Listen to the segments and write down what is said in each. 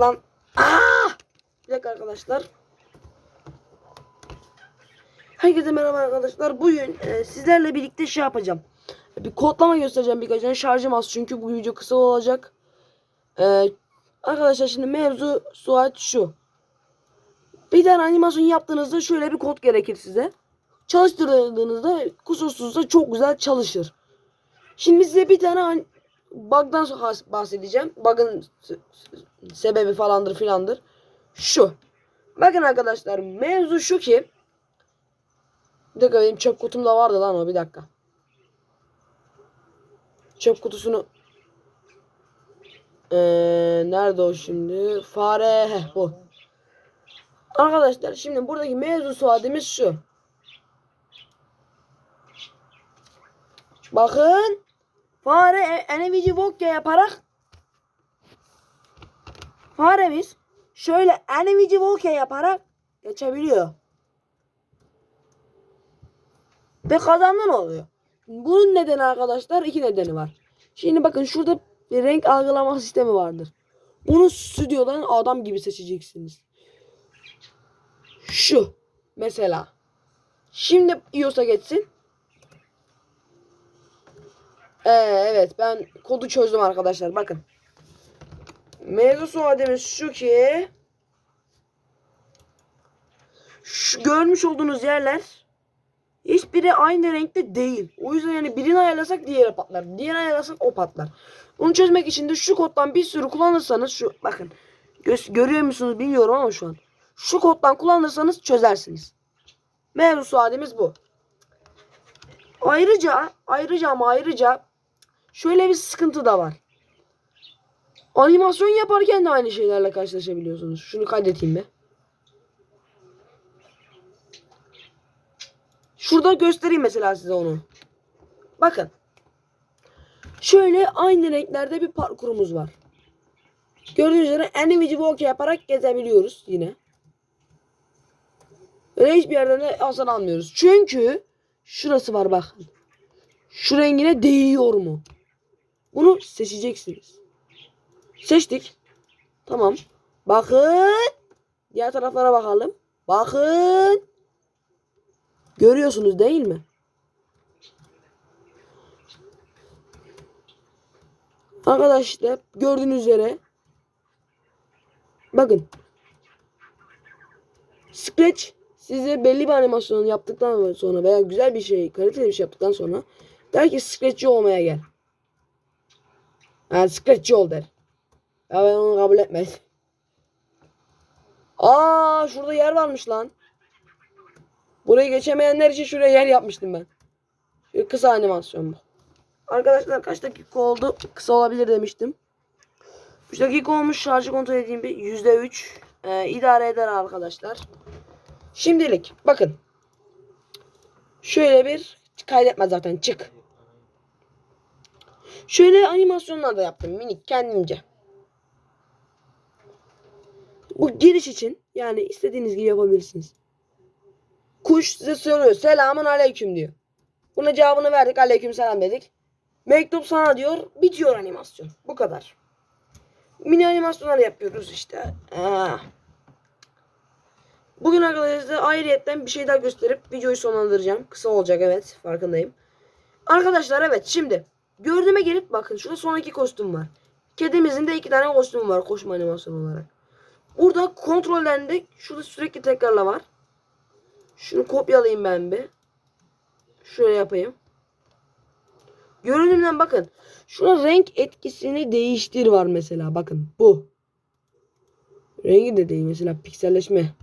lan. Aa! Bir dakika arkadaşlar. Herkese merhaba arkadaşlar. Bugün e, sizlerle birlikte şey yapacağım. Bir kodlama göstereceğim birkaç tane. Şarjım az çünkü bu video kısa olacak. E, arkadaşlar şimdi mevzu Suat şu. Bir tane animasyon yaptığınızda şöyle bir kod gerekir size. Çalıştırdığınızda kusursuzda çok güzel çalışır. Şimdi size bir tane an- bug'dan bahsedeceğim. Bug'ın se- se- sebebi falandır filandır. Şu. Bakın arkadaşlar mevzu şu ki bir dakika benim çöp kutumda vardı lan o bir dakika. Çöp kutusunu ee, nerede o şimdi? Fare heh, bu. Arkadaşlar şimdi buradaki mevzu suadimiz şu. Bakın fare e- enevici vodka yaparak faremiz şöyle enevici vodka yaparak geçebiliyor. Ve kazandan oluyor. Bunun nedeni arkadaşlar iki nedeni var. Şimdi bakın şurada bir renk algılama sistemi vardır. Bunu stüdyodan adam gibi seçeceksiniz. Şu mesela. Şimdi iOS'a geçsin. Ee, evet ben kodu çözdüm arkadaşlar bakın. Mevzu suademiz şu ki şu görmüş olduğunuz yerler hiçbiri aynı renkte değil. O yüzden yani birini ayarlasak diğeri patlar. Diğerini ayarlasak o patlar. Bunu çözmek için de şu koddan bir sürü kullanırsanız şu bakın gö- görüyor musunuz bilmiyorum ama şu an. Şu koddan kullanırsanız çözersiniz. Mevzu suademiz bu. Ayrıca ayrıca ama ayrıca şöyle bir sıkıntı da var. Animasyon yaparken de aynı şeylerle karşılaşabiliyorsunuz. Şunu kaydeteyim mi? Şurada göstereyim mesela size onu. Bakın. Şöyle aynı renklerde bir parkurumuz var. Gördüğünüz üzere Nvidia Walk yaparak gezebiliyoruz yine. Öyle hiçbir yerden de hasar almıyoruz. Çünkü şurası var bakın. Şu rengine değiyor mu? Bunu seçeceksiniz. Seçtik. Tamam. Bakın. Diğer taraflara bakalım. Bakın. Görüyorsunuz değil mi? Arkadaşlar gördüğünüz üzere bakın Scratch size belli bir animasyon yaptıktan sonra veya güzel bir şey, kaliteli bir şey yaptıktan sonra der ki Scratch'ci olmaya gel. Yani Scratch'ci ol der. Ya ben onu kabul etmez. Aa şurada yer varmış lan. Burayı geçemeyenler için şuraya yer yapmıştım ben. Şöyle kısa animasyon bu. Arkadaşlar kaç dakika oldu? Kısa olabilir demiştim. 3 dakika olmuş şarjı kontrol edeyim bir. %3. Ee, idare eder arkadaşlar. Şimdilik bakın. Şöyle bir kaydetme zaten çık. Şöyle animasyonlar da yaptım minik kendimce. Bu giriş için yani istediğiniz gibi yapabilirsiniz. Kuş size soruyor. Selamun aleyküm diyor. Buna cevabını verdik. Aleyküm selam dedik. Mektup sana diyor. Bitiyor animasyon. Bu kadar. Mini animasyonlar yapıyoruz işte. Aa. Bugün arkadaşlar ayrıyetten bir şey daha gösterip videoyu sonlandıracağım. Kısa olacak evet. Farkındayım. Arkadaşlar evet şimdi. Gördüğüme gelip bakın. Şurada son iki kostüm var. Kedimizin de iki tane kostümü var. Koşma animasyonu olarak. Burada kontrollerinde şurada sürekli tekrarla var. Şunu kopyalayayım ben bir. Şöyle yapayım. Görünümden bakın. Şuna renk etkisini değiştir var mesela. Bakın bu. Rengi de değil mesela pikselleşme.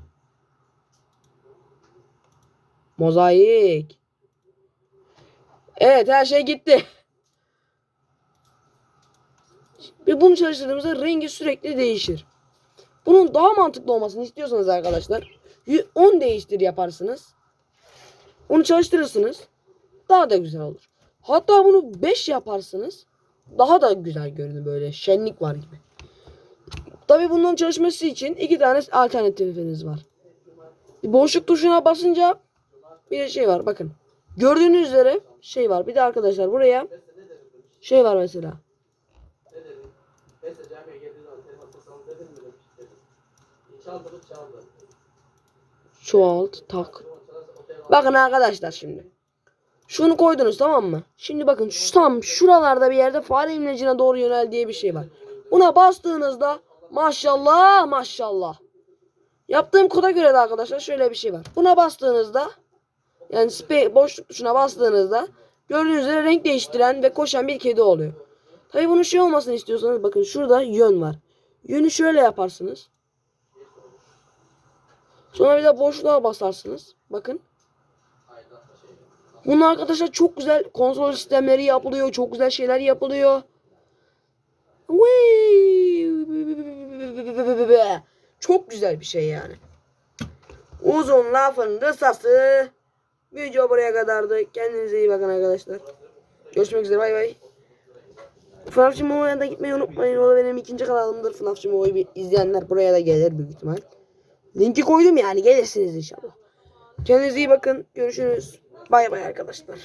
Mozaik. Evet her şey gitti. Ve bunu çalıştırdığımızda rengi sürekli değişir. Bunun daha mantıklı olmasını istiyorsanız arkadaşlar 10 değiştir yaparsınız. Onu çalıştırırsınız. Daha da güzel olur. Hatta bunu 5 yaparsınız. Daha da güzel görünür böyle. Şenlik var gibi. Tabi bunların çalışması için iki tane alternatifiniz var. Boşluk tuşuna basınca bir şey var bakın. Gördüğünüz üzere şey var. Bir de arkadaşlar buraya şey var mesela. Çoğalt, tak. Bakın arkadaşlar şimdi. Şunu koydunuz tamam mı? Şimdi bakın şu tam şuralarda bir yerde fare imlecine doğru yönel diye bir şey var. Buna bastığınızda maşallah maşallah. Yaptığım koda göre de arkadaşlar şöyle bir şey var. Buna bastığınızda yani boşluk tuşuna bastığınızda gördüğünüz üzere renk değiştiren ve koşan bir kedi oluyor. Tabi bunun şey olmasını istiyorsanız bakın şurada yön var. Yönü şöyle yaparsınız. Sonra bir de boşluğa basarsınız. Bakın. Bunun arkadaşlar çok güzel konsol sistemleri yapılıyor. Çok güzel şeyler yapılıyor. Çok güzel bir şey yani. Uzun lafın kısası. Video buraya kadardı. Kendinize iyi bakın arkadaşlar. Görüşmek üzere bay bay. FNAF Momo'ya da gitmeyi unutmayın. O da benim ikinci kanalımdır. FNAF Momo'yu bir izleyenler buraya da gelir büyük ihtimal. Linki koydum yani gelirsiniz inşallah. Kendinize iyi bakın. Görüşürüz. Bay bay arkadaşlar.